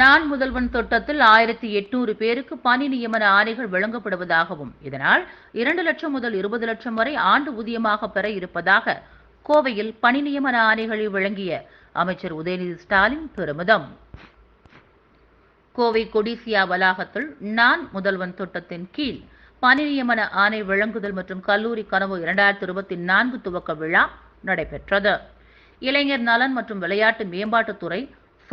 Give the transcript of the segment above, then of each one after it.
நான் முதல்வன் திட்டத்தில் ஆயிரத்தி எட்நூறு பேருக்கு பணி நியமன ஆணைகள் வழங்கப்படுவதாகவும் இதனால் இரண்டு லட்சம் முதல் இருபது லட்சம் வரை ஆண்டு ஊதியமாக பெற இருப்பதாக கோவையில் பணி நியமன ஆணைகளை வழங்கிய அமைச்சர் உதயநிதி ஸ்டாலின் பெருமிதம். கோவை கொடிசியா வளாகத்தில் நான் முதல்வன் திட்டத்தின் கீழ் பணி நியமன ஆணை வழங்குதல் மற்றும் கல்லூரி கனவு இரண்டாயிரத்தி இருபத்தி நான்கு துவக்க விழா நடைபெற்றது. இளைஞர் நலன் மற்றும் விளையாட்டு மேம்பாட்டுத்துறை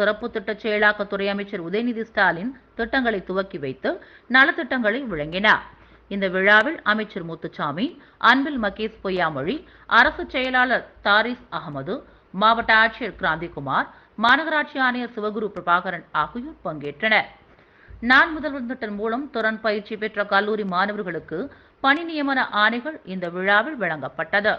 சிறப்பு திட்ட செயலாக்கத்துறை அமைச்சர் உதயநிதி ஸ்டாலின் திட்டங்களை துவக்கி வைத்து நலத்திட்டங்களை வழங்கினார் இந்த விழாவில் அமைச்சர் முத்துச்சாமி அன்பில் மகேஷ் பொய்யாமொழி அரசு செயலாளர் தாரிஸ் அகமது மாவட்ட ஆட்சியர் கிராந்திகுமார் மாநகராட்சி ஆணையர் சிவகுரு பிரபாகரன் ஆகியோர் பங்கேற்றனர். நான் முதல்வர் திட்டம் மூலம் திறன் பயிற்சி பெற்ற கல்லூரி மாணவர்களுக்கு பணி நியமன ஆணைகள் இந்த விழாவில் வழங்கப்பட்டது.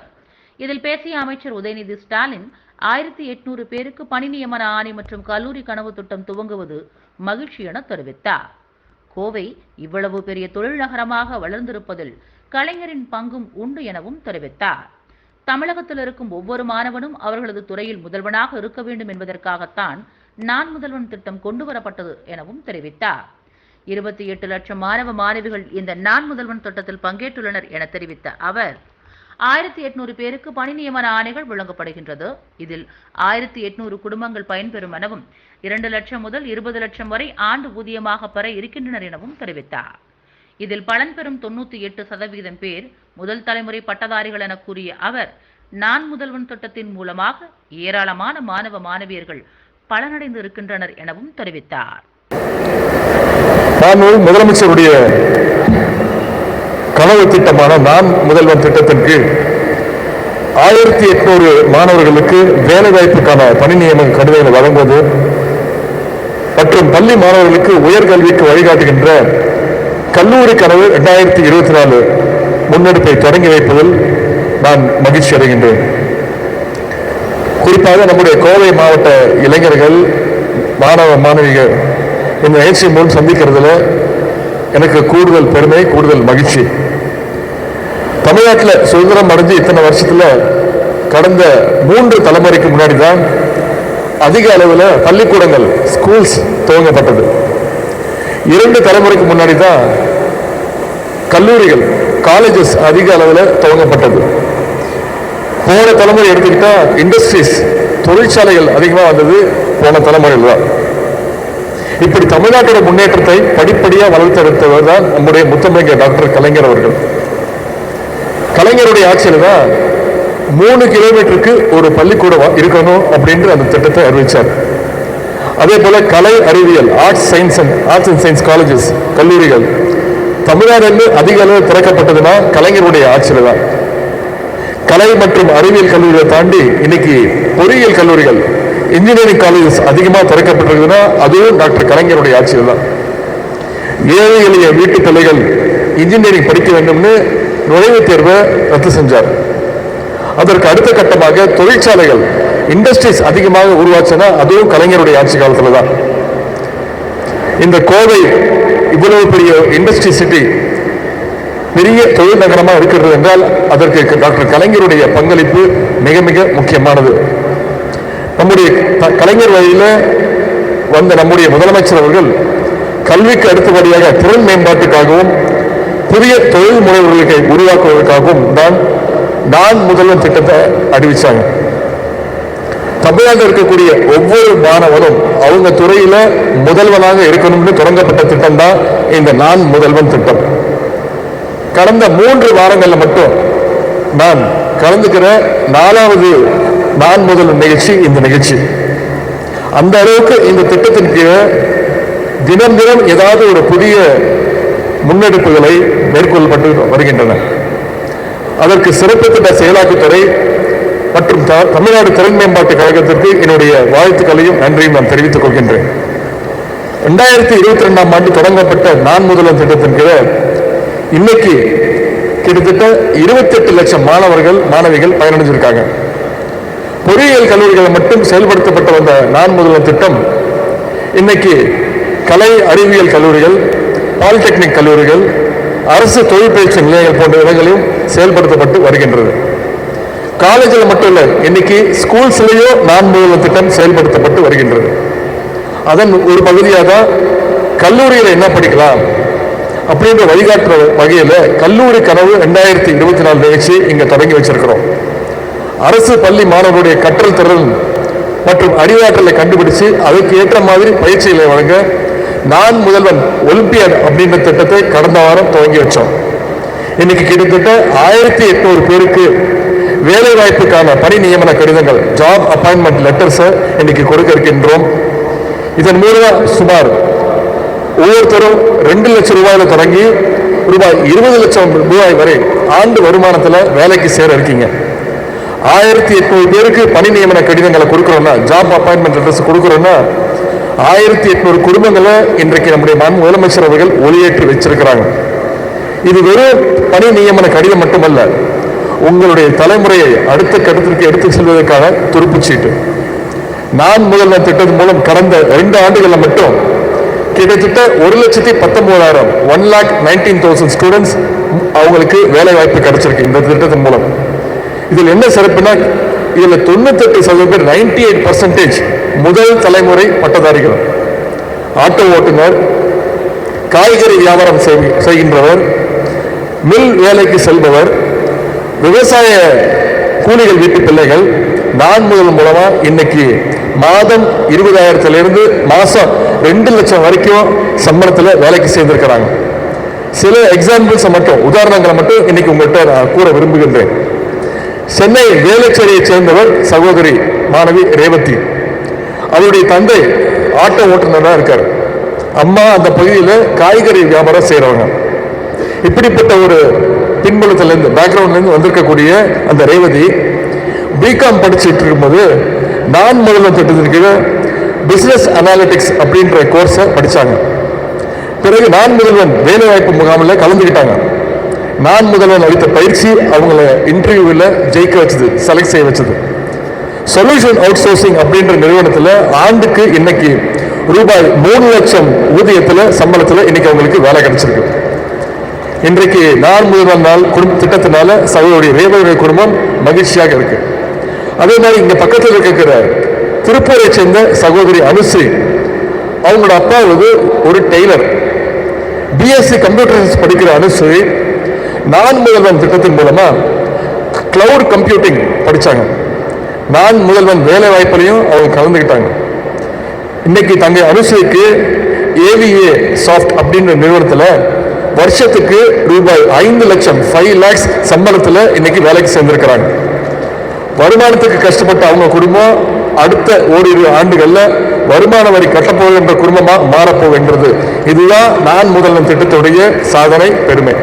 இதில் பேசிய அமைச்சர் உதயநிதி ஸ்டாலின் ஆயிரத்தி எட்நூறு பேருக்கு பணி நியமன ஆணை மற்றும் கல்லூரி கனவு திட்டம் துவங்குவது மகிழ்ச்சி என தெரிவித்தார். கோவை இவ்வளவு பெரிய தொழில் நகரமாக வளர்ந்திருப்பதில் கலைஞரின் பங்கும் உண்டு எனவும் தெரிவித்தார். தமிழகத்தில் இருக்கும் ஒவ்வொரு மாணவனும் அவர்களது துறையில் முதல்வனாக இருக்க வேண்டும் என்பதற்காகத்தான் நான் முதல்வன் திட்டம் கொண்டு வரப்பட்டது எனவும் தெரிவித்தார். இருபத்தி எட்டு லட்சம் மாணவ மாணவிகள் இந்த நான் முதல்வன் திட்டத்தில் பங்கேற்றுள்ளனர் என தெரிவித்த அவர் ஆயிரத்தி எட்நூறு பேருக்கு பணி நியமன ஆணைகள் வழங்கப்படுகின்றது. இதில் ஆயிரத்தி எட்நூறு குடும்பங்கள் பயன்பெறும் எனவும் இரண்டு லட்சம் முதல் இருபது லட்சம் வரை ஆண்டு ஊதியமாக பெற இருக்கின்றனர் எனவும் தெரிவித்தார். இதில் பலன் பெறும் தொண்ணூத்தி எட்டு சதவீதம் பேர் முதல் தலைமுறை பட்டதாரிகள் என கூறிய அவர் நான் முதல்வன் திட்டத்தின் மூலமாக ஏராளமான மாணவ மாணவியர்கள் பலனடைந்து இருக்கின்றனர் எனவும் தெரிவித்தார். முதலமைச்சருடைய கனவு திட்டமான நான் முதல்வன் திட்டத்தின் கீழ் ஆயிரத்தி எட்நூறு மாணவர்களுக்கு வேலைவாய்ப்புக்கான பணி நியமன கடிதங்களை வழங்குவது மற்றும் பள்ளி மாணவர்களுக்கு உயர்கல்விக்கு வழிகாட்டுகின்ற கல்லூரி கனவு இரண்டாயிரத்தி இருபத்தி நாலு முன்னெடுப்பை தொடங்கி வைப்பதில் நான் மகிழ்ச்சி அடைகின்றேன். குறிப்பாக நம்முடைய கோவை மாவட்ட இளைஞர்கள் மாணவ மாணவிகள் இந்த நிகழ்ச்சி மூலம் சந்திக்கிறதுல எனக்கு கூடுதல் பெருமை கூடுதல் மகிழ்ச்சி. தமிழ்நாட்டில் சுதந்திரம் அடைஞ்சு இத்தனை வருஷத்தில் கடந்த மூன்று தலைமுறைக்கு முன்னாடி தான் அதிக அளவில் பள்ளிக்கூடங்கள் ஸ்கூல்ஸ் துவங்கப்பட்டது. இரண்டு தலைமுறைக்கு முன்னாடி தான் கல்லூரிகள் காலேஜஸ் அதிக அளவில் துவங்கப்பட்டது. போன தலைமுறை எடுத்துக்கிட்டால் இண்டஸ்ட்ரீஸ் தொழிற்சாலைகள் அதிகமாக வந்தது போன தலைமுறையில் தான். இப்படி தமிழ்நாட்டோட முன்னேற்றத்தை படிப்படியாக வளர்த்தெடுத்தவர் தான் நம்முடைய முத்தமிழக டாக்டர் கலைஞர் அவர்கள். கலைஞருடைய ஆட்சியில் தான் மூணு கிலோமீட்டருக்கு ஒரு பள்ளிக்கூடம் இருக்கணும் அப்படின்ற அந்த திட்டத்தை அறிவிச்சார். அதே போல கலை அறிவியல் arts science and arts and science colleges கல்லூரிகள். தமிழ்நாடு அதிக அளவு திறக்கப்பட்டதுன்னா கலைஞருடைய ஆட்சியில் தான் கலை மற்றும் அறிவியல் கல்லூரிகளை தாண்டி இன்னைக்கு பொறியியல் கல்லூரிகள் இன்ஜினியரிங் காலேஜஸ் அதிகமாக திறக்கப்பட்டிருக்குதுன்னா அதுவும் டாக்டர் கலைஞருடைய ஆட்சியில் தான். ஏழை எளிய வீட்டு பிள்ளைகள் இன்ஜினியரிங் படிக்க வேண்டும்னு நுழைவுத் தேர்வை ரத்து செஞ்சார். அதற்கு அடுத்த கட்டமாக தொழிற்சாலைகள் இண்டஸ்ட்ரீஸ் அதிகமாக உருவாச்சுன்னா அதுவும் கலைஞருடைய ஆட்சி காலத்தில் தான். இந்த கோவை இவ்வளவு பெரிய இண்டஸ்ட்ரி சிட்டி பெரிய தொழில் நகரமாக இருக்கிறது என்றால் அதற்கு டாக்டர் கலைஞருடைய பங்களிப்பு மிக மிக முக்கியமானது. நம்முடைய கலைஞர் வழியில் வந்த நம்முடைய முதலமைச்சர் அவர்கள் கல்விக்கு அடுத்தபடியாக திறன் மேம்பாட்டுக்காகவும் புதிய தொழில் முனைவர்களுக்கு உருவாக்குவதற்காகவும் தான் நான் முதல்வன் திட்டத்தை அறிவிச்சாங்க. தமிழ்நாட்டில் இருக்கக்கூடிய ஒவ்வொரு மாணவனும் அவங்க துறையில முதல்வனாக இருக்கணும்னு தொடங்கப்பட்ட திட்டம் தான் இந்த நான் முதல்வன் திட்டம். கடந்த மூன்று வாரங்களில் மட்டும் நான் கலந்துக்கிற நாலாவது நான் முதல் நிகழ்ச்சி இந்த நிகழ்ச்சி. அந்த அளவுக்கு இந்த திட்டத்தின் கீழே தினம் தினம் ஏதாவது ஒரு புதிய முன்னெடுப்புகளை மேற்கொள்ளப்பட்டு வருகின்றன. அதற்கு சிறப்பு திட்ட செயலாக்கத்துறை மற்றும் த- தமிழ்நாடு திறன் மேம்பாட்டு கழகத்திற்கு என்னுடைய வாழ்த்துக்களையும் நன்றியும் நான் தெரிவித்துக் கொள்கின்றேன். ரெண்டாயிரத்தி இருபத்தி ரெண்டாம் ஆண்டு தொடங்கப்பட்ட நான் முதல்வன் திட்டத்தின் கீழே இன்னைக்கு கிட்டத்தட்ட இருபத்தெட்டு லட்சம் மாணவர்கள் மாணவிகள் பயனடைஞ்சிருக்காங்க. பொறியியல் கல்லூரிகள் மட்டும் செயல்படுத்தப்பட்டு வந்த நான் முதல்வன் திட்டம் இன்னைக்கு கலை அறிவியல் கல்லூரிகள் பாலிடெக்னிக் கல்லூரிகள் அரசு தொழிற்பயிற்சி நிலையங்கள் போன்ற இடங்களிலும் செயல்படுத்தப்பட்டு வருகின்றது. காலேஜில் மட்டும் இல்லை இன்னைக்கு ஸ்கூல்ஸ்லேயோ நான் முதல்வர் திட்டம் செயல்படுத்தப்பட்டு வருகின்றது. அதன் ஒரு பகுதியாக தான் கல்லூரியில் என்ன படிக்கலாம் அப்படின்ற வழிகாட்டுற வகையில் கல்லூரி கனவு ரெண்டாயிரத்தி இருபத்தி நாலு நிகழ்ச்சி இங்கே தொடங்கி வச்சிருக்கிறோம். அரசு பள்ளி மாணவர்களுடைய கற்றல் திறன் மற்றும் அறிவாற்றலை கண்டுபிடிச்சு அதுக்கு ஏற்ற மாதிரி பயிற்சிகளை வழங்க நான் முதல்வன் ஒலிம்பியட் அப்படின்ற திட்டத்தை கடந்த வாரம் துவங்கி வச்சோம். இன்னைக்கு கிட்டத்தட்ட ஆயிரத்தி எட்நூறு பேருக்கு வேலை வாய்ப்புக்கான பணி நியமன கடிதங்கள் ஜாப் அப்பாயின்மெண்ட் லெட்டர்ஸை இன்னைக்கு கொடுக்க இருக்கின்றோம். இதன் மூலம் சுமார் ஒவ்வொருத்தரும் ரெண்டு லட்சம் ரூபாயில தொடங்கி ரூபாய் இருபது லட்சம் ரூபாய் வரை ஆண்டு வருமானத்துல வேலைக்கு சேர இருக்கீங்க. ஆயிரத்தி எட்நூறு பேருக்கு பணி நியமன கடிதங்களை கொடுக்குறோம்னா ஜாப் அப்பாயின்மெண்ட் லெட்டர்ஸ் கொடுக்குறோம்னா ஆயிரத்தி எட்நூறு குடும்பங்களை இன்றைக்கு நம்முடைய மண் முதலமைச்சர் அவர்கள் ஒளியேற்றி வச்சிருக்கிறாங்க. இது வெறும் பணி நியமன கடிதம் மட்டுமல்ல உங்களுடைய தலைமுறையை அடுத்த கட்டத்திற்கு எடுத்து செல்வதற்கான துருப்புச்சீட்டு நான் முதல்வர் திட்டத்தின் மூலம் கடந்த ரெண்டு ஆண்டுகளில் மட்டும் கிட்டத்தட்ட ஒரு லட்சத்தி பத்தொன்பதாயிரம் one lakh nineteen thousand students அவங்களுக்கு வேலை வாய்ப்பு கிடைச்சிருக்கு இந்த திட்டத்தின் மூலம். இதில் என்ன சிறப்புனா இதில் தொண்ணூத்தெட்டு சதவீதம் பேர் நைன்டி எயிட் பர்சன்டேஜ் முதல் தலைமுறை பட்டதாரிகள். ஆட்டோ ஓட்டுநர் காய்கறி வியாபாரம் செய்- செய்கின்றவர் மில் வேலைக்கு செல்பவர் விவசாய கூலிகள் வீட்டு பிள்ளைகள் நான் முதல் மூலமா இன்னைக்கு மாதம் இருபதாயிரத்துலேருந்து மாதம் மாசம் ரெண்டு லட்சம் வரைக்கும் சம்பளத்தில் வேலைக்கு சேர்ந்திருக்கிறாங்க. சில எக்ஸாம்பிள்ஸ் மட்டும் உதாரணங்களை மட்டும் இன்னைக்கு உங்கள்கிட்ட நான் கூற விரும்புகின்றேன். சென்னை வேளச்சேரியை சேர்ந்தவர் சகோதரி மாணவி ரேவதி. அவருடைய தந்தை ஆட்டோ ஓட்டுநராக இருக்கார். அம்மா அந்த பகுதியில் காய்கறி வியாபாரம் செய்கிறவங்க இப்படிப்பட்ட ஒரு பின்புலத்திலேருந்து பேக்ரவுண்ட்லேருந்து வந்திருக்கக்கூடிய அந்த ரேவதி பிகாம் படிச்சுட்டு இருக்கும்போது நான் முதல்வர் திட்டத்திற்கு பிஸ்னஸ் அனாலிட்டிக்ஸ் அப்படின்ற கோர்ஸை படித்தாங்க பிறகு நான் முதல்வன் வேலைவாய்ப்பு முகாமில் கலந்துக்கிட்டாங்க நான் முதல்வன் அளித்த பயிற்சி அவங்கள இன்டர்வியூவில் ஜெயிக்க வச்சது செலக்ட் செய்ய வச்சது. சொல்யூஷன் அவுட் சோர்சிங் அப்படின்ற நிறுவனத்தில் ஆண்டுக்கு இன்னைக்கு ரூபாய் மூணு லட்சம் ஊதியத்தில் சம்பளத்தில் இன்னைக்கு அவங்களுக்கு வேலை கிடைச்சிருக்கு. இன்றைக்கு நான் முதல்வன் நாள் குடும்ப திட்டத்தினால சகோதரி ரேவதி குடும்பம் மகிழ்ச்சியாக இருக்கு. அதே மாதிரி இங்கே பக்கத்தில் இருக்கிற திருப்பூரை சேர்ந்த சகோதரி அனுஸ்ரீ அவங்களோட அப்பா வந்து ஒரு டெய்லர். பிஎஸ்சி கம்ப்யூட்டர் சயின்ஸ் படிக்கிற அனுஸ்ரீ நான் முதல்வன் திட்டத்தின் மூலமா கிளவுட் கம்ப்யூட்டிங் படிச்சாங்க. நான் முதல்வன் வேலை வாய்ப்புலையும் அவங்க கலந்துக்கிட்டாங்க. இன்னைக்கு தங்கை அனுசுக்கு ஏவிஏ சாஃப்ட் அப்படின்ற நிறுவனத்தில் வருஷத்துக்கு ரூபாய் ஐந்து லட்சம் ஃபைவ் லேக்ஸ் சம்பளத்தில் இன்னைக்கு வேலைக்கு சேர்ந்திருக்கிறாங்க. வருமானத்துக்கு கஷ்டப்பட்ட அவங்க குடும்பம் அடுத்த ஓரிரு ஆண்டுகளில் வருமான வரி கட்டப்போகின்ற குடும்பமாக மாறப்போகின்றது. இதுதான் நான் முதல்வன் திட்டத்துடைய சாதனை பெருமை.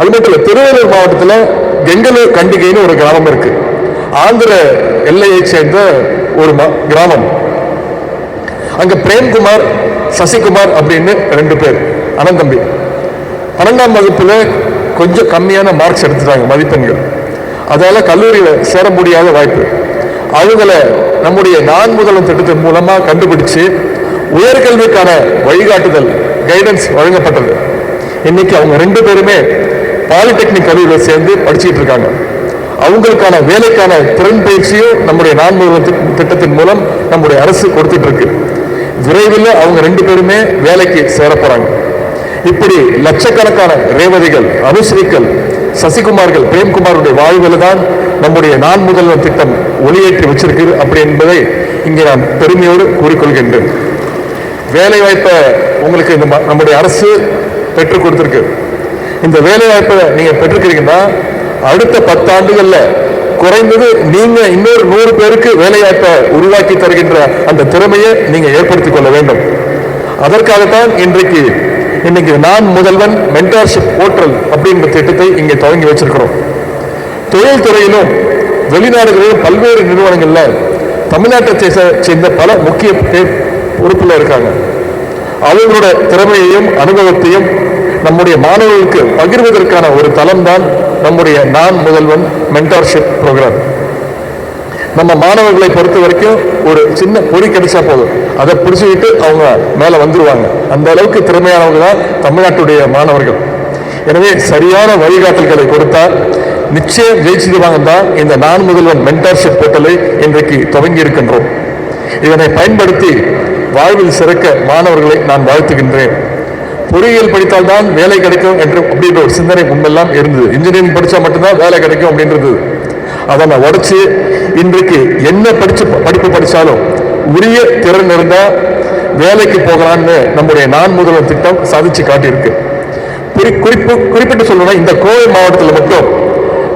அது மட்டும் இல்லை திருவள்ளூர் மாவட்டத்தில் கெங்கலூர் கண்டிகைன்னு ஒரு கிராமம் இருக்கு. ஆந்திர எல்லையை சேர்ந்த ஒரு ம- கிராமம். அங்க பிரேம்குமார் சசிகுமார் அப்படின்னு ரெண்டு பேர் அனந்தம்பி பன்னெண்டாம் வகுப்புல கொஞ்சம் கம்மியான மார்க்ஸ் எடுத்துட்டாங்க மதிப்பெண்கள். அதால கல்லூரியில் சேர முடியாத வாய்ப்பு. அவங்கள நம்முடைய நான் முதல்வன் திட்டத்தின் மூலமா கண்டுபிடிச்சு உயர்கல்விக்கான வழிகாட்டுதல் கைடன்ஸ் வழங்கப்பட்டது. இன்னைக்கு அவங்க ரெண்டு பேருமே பாலிடெக்னிக் கல்லூரியில் சேர்ந்து படிச்சுட்டு இருக்காங்க. அவங்களுக்கான வேலைக்கான திறன் பயிற்சியும் நம்முடைய நான்கு முதல்வன் திட்ட- திட்டத்தின் மூலம் நம்முடைய அரசு கொடுத்துட்டு இருக்கு. விரைவில் அவங்க ரெண்டு பேருமே வேலைக்கு சேர போறாங்க. இப்படி லட்சக்கணக்கான ரேவதிகள் அனுஸ்ரீக்கள் சசிகுமார்கள் பிரேம்குமாருடைய வாழ்வில் தான் நம்முடைய நான் முதல்வர் திட்டம் ஒளியேற்றி வச்சிருக்கு அப்படி என்பதை இங்கே நான் பெருமையோடு கூறிக்கொள்கின்றேன். வேலை வாய்ப்பை உங்களுக்கு இந்த நம்முடைய அரசு பெற்றுக் கொடுத்திருக்கு. இந்த வேலைவாய்ப்பை நீங்கள் நீங்க பெற்றிருக்கிறீங்கன்னா அடுத்த பத்தாண்டுகள்ல குறைந்தது நீங்க இன்னொரு நூறு பேருக்கு வேலைவாய்ப்பை உருவாக்கி தருகின்ற அந்த திறமையை நீங்க ஏற்படுத்திக் கொள்ள வேண்டும். அதற்காகத்தான் இன்றைக்கு இன்னைக்கு நான் முதல்வன் மென்டார்ஷிப் போர்ட்டல் அப்படின்ற திட்டத்தை இங்கே தொடங்கி வச்சிருக்கிறோம். தொழில் துறையிலும் வெளிநாடுகளிலும் பல்வேறு நிறுவனங்கள்ல தமிழ்நாட்டை சேர்ந்த பல முக்கிய பேர் பொறுப்புல இருக்காங்க. அவங்களோட திறமையையும் அனுபவத்தையும் நம்முடைய மாணவர்களுக்கு பகிர்வதற்கான ஒரு தளம் தான் நம்முடைய நான் முதல்வன் மென்டார்ஷிப் ப்ரோக்ராம் நம்ம மாணவர்களை பொறுத்த வரைக்கும் ஒரு சின்ன பொறி கிடைச்சா போதும். அதை பிடிச்சிக்கிட்டு அவங்க மேலே வந்துடுவாங்க அந்த அளவுக்கு திறமையானவங்க தான் தமிழ்நாட்டுடைய மாணவர்கள். எனவே சரியான வழிகாட்டல்களை கொடுத்தால் நிச்சயம் ஜெயிச்சிடுவாங்க தான் இந்த நான் முதல்வன் மென்டார்ஷிப் போர்ட்டலை இன்றைக்கு துவங்கி இருக்கின்றோம். இதனை பயன்படுத்தி வாழ்வில் சிறக்க மாணவர்களை நான் வாழ்த்துகின்றேன். பொறியியல் படித்தால்தான் வேலை கிடைக்கும் என்று அப்படின்ற ஒரு சிந்தனை முன்பெல்லாம் இருந்தது. இன்ஜினியரிங் படித்தா மட்டும்தான் வேலை கிடைக்கும் அப்படின்றது. அதை நான் உடச்சி இன்றைக்கு என்ன படிச்சு படிப்பு படித்தாலும் உரிய திறன் இருந்தால் வேலைக்கு போகலான்னு நம்முடைய நான் முதல்வர் திட்டம் சாதிச்சு காட்டியிருக்கு. குறி குறிப்பு குறிப்பிட்டு சொல்லணும்னா இந்த கோவை மாவட்டத்தில் மட்டும்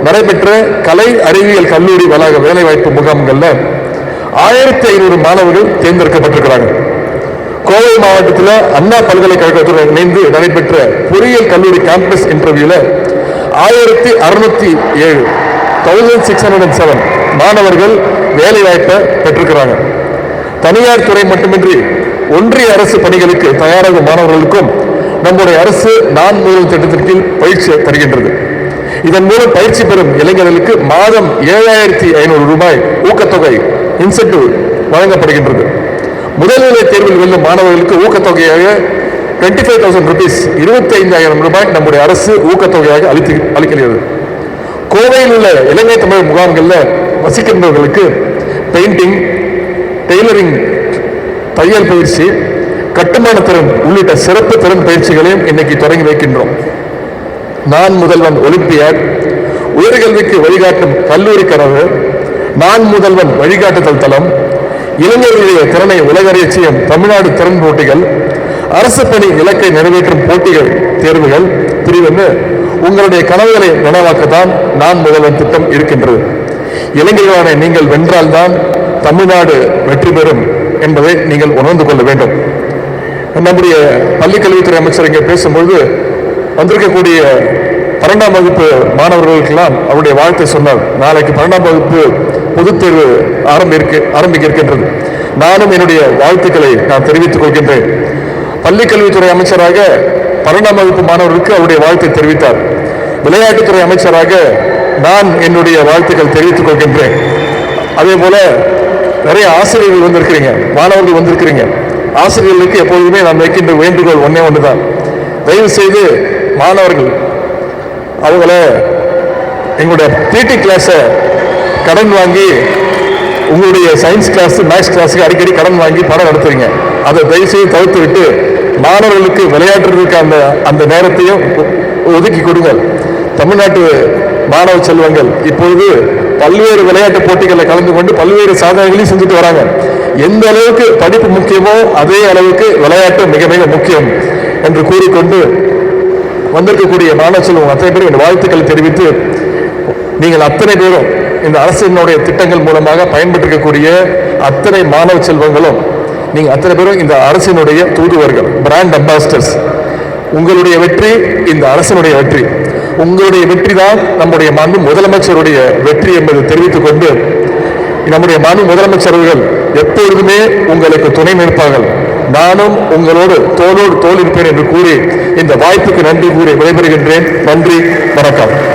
நடைபெற்ற கலை அறிவியல் கல்லூரி வளாக வேலைவாய்ப்பு முகாம்களில் ஆயிரத்தி ஐநூறு மாணவர்கள் தேர்ந்தெடுக்கப்பட்டிருக்கிறாங்க. கோவை மாவட்டத்தில் அண்ணா பல்கலைக்கழகத்துடன் இணைந்து நடைபெற்ற பொறியியல் கல்லூரி கேம்பஸ் இன்டர்வியூல ஆயிரத்தி அறுநூத்தி ஏழு தௌசண்ட் சிக்ஸ் ஹண்ட்ரட் செவன் மாணவர்கள் வேலை வாய்ப்பை பெற்றிருக்கிறாங்க. தனியார் துறை மட்டுமின்றி ஒன்றிய அரசு பணிகளுக்கு தயாராகும் மாணவர்களுக்கும் நம்முடைய அரசு நான் மூலம் திட்டத்தின் கீழ் பயிற்சி தருகின்றது. இதன் மூலம் பயிற்சி பெறும் இளைஞர்களுக்கு மாதம் ஏழாயிரத்தி ஐநூறு ரூபாய் ஊக்கத்தொகை இன்சென்டிவ் வழங்கப்படுகின்றது. முதல்நிலை தேர்வில் வெல்லும் மாணவர்களுக்கு ஊக்கத்தொகையாக டுவெண்ட்டி ஃபைவ் தௌசண்ட் ருபீஸ் இருபத்தி ஐந்தாயிரம் ரூபாய் நம்முடைய அரசு ஊக்கத்தொகையாக அளித்து அளிக்கிறது. கோவையில் உள்ள இலங்கை தமிழ் முகாம்களில் வசிக்கின்றவர்களுக்கு பெயிண்டிங் டெய்லரிங் தையல் பயிற்சி கட்டுமான திறன் உள்ளிட்ட சிறப்பு திறன் பயிற்சிகளையும் இன்னைக்கு தொடங்கி வைக்கின்றோம். நான் முதல்வன் ஒலிம்பியாட் உயர்கல்விக்கு வழிகாட்டும் கல்லூரி கனவு நான் முதல்வன் வழிகாட்டுதல் தளம் இளைஞர்களுடைய திறனை உலகறிய செய்யும் தமிழ்நாடு திறன் போட்டிகள் அரசு பணி இலக்கை நிறைவேற்றும் போட்டிகள் தேர்வுகள் பிரிவுன்னு உங்களுடைய கனவுகளை நனவாக்கத்தான் நான் முதல்வன் திட்டம் இருக்கின்றது. இளைஞர்களான நீங்கள் வென்றால்தான் தமிழ்நாடு வெற்றி பெறும் என்பதை நீங்கள் உணர்ந்து கொள்ள வேண்டும். நம்முடைய பள்ளிக்கல்வித்துறை அமைச்சர் இங்கே பேசும்பொழுது வந்திருக்கக்கூடிய பன்னெண்டாம் வகுப்பு மாணவர்களுக்கெல்லாம் அவருடைய வாழ்த்தை சொன்னார். நாளைக்கு பன்னெண்டாம் வகுப்பு பொதுத் தேர்வு ஆரம்பிக்க ஆரம்பிக்க இருக்கின்றது நானும் என்னுடைய வாழ்த்துக்களை நான் தெரிவித்துக் கொள்கின்றேன். பள்ளிக்கல்வித்துறை அமைச்சராக பன்னெண்டாம் வகுப்பு மாணவர்களுக்கு அவருடைய வாழ்த்தை தெரிவித்தார். விளையாட்டுத்துறை அமைச்சராக நான் என்னுடைய வாழ்த்துக்கள் தெரிவித்துக் கொள்கின்றேன். அதே போல நிறைய ஆசிரியர்கள் வந்திருக்கிறீங்க மாணவர்கள் வந்திருக்கிறீங்க. ஆசிரியர்களுக்கு எப்பொழுதுமே நான் வைக்கின்ற வேண்டுகோள் ஒன்னே ஒன்றுதான். தயவு செய்து மாணவர்கள் அவங்கள எங்களுடைய பிடி கிளாஸை கடன் வாங்கி உங்களுடைய சயின்ஸ் கிளாஸ் மேக்ஸ் கிளாஸுக்கு அடிக்கடி கடன் வாங்கி படம் நடத்துறீங்க. அதை தயவு செய்து தவிர்த்து விட்டு மாணவர்களுக்கு விளையாடுறதுக்கு அந்த அந்த நேரத்தையும் ஒதுக்கி கொடுங்கள். தமிழ்நாட்டு மாணவ செல்வங்கள் இப்பொழுது பல்வேறு விளையாட்டு போட்டிகளில் கலந்து கொண்டு பல்வேறு சாதனைகளையும் செஞ்சுட்டு வராங்க. எந்த அளவுக்கு படிப்பு முக்கியமோ அதே அளவுக்கு விளையாட்டு மிக மிக முக்கியம் என்று கூறிக்கொண்டு வந்திருக்கக்கூடிய மாணவ செல்வம் அத்தனை பேரும் என் வாழ்த்துக்களை தெரிவித்து நீங்கள் அத்தனை பேரும் இந்த அரசினுடைய திட்டங்கள் மூலமாக பயன்பெற்றிருக்கக்கூடிய அத்தனை மாணவ செல்வங்களும் நீங்க அத்தனை பேரும் இந்த அரசினுடைய தூதுவர்கள் பிராண்ட் அம்பாசிடர்ஸ் உங்களுடைய வெற்றி இந்த அரசினுடைய வெற்றி. உங்களுடைய வெற்றி தான் நம்முடைய மாண்பு முதலமைச்சருடைய வெற்றி என்பதை தெரிவித்துக் கொண்டு நம்முடைய மாண்பு முதலமைச்சர் எப்பொழுதுமே உங்களுக்கு துணை நிற்பார்கள். நானும் உங்களோடு தோளோடு தோல் இருப்பேன் என்று கூறி இந்த வாய்ப்புக்கு நன்றி கூறி விடைபெறுகின்றேன். நன்றி வணக்கம்.